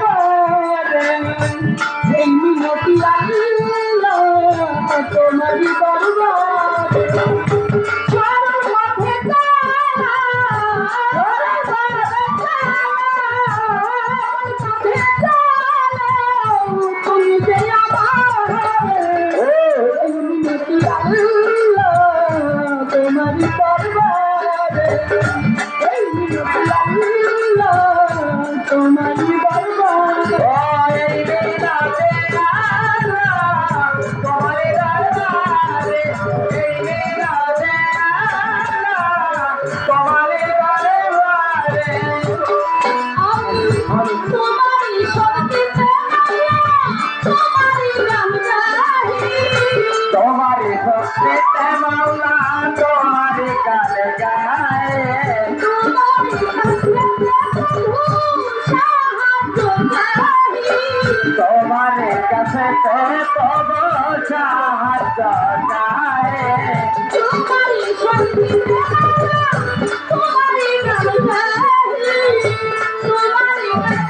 করবেন এই মিনতি আল্ল তোমারই করবেন Thank you. তোমারে ভক্তে মাওলা তোমারে গানে গায় তোমারে কাছে তো তব সাহায্য গায়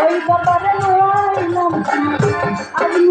ওই ব্যাপারে আমি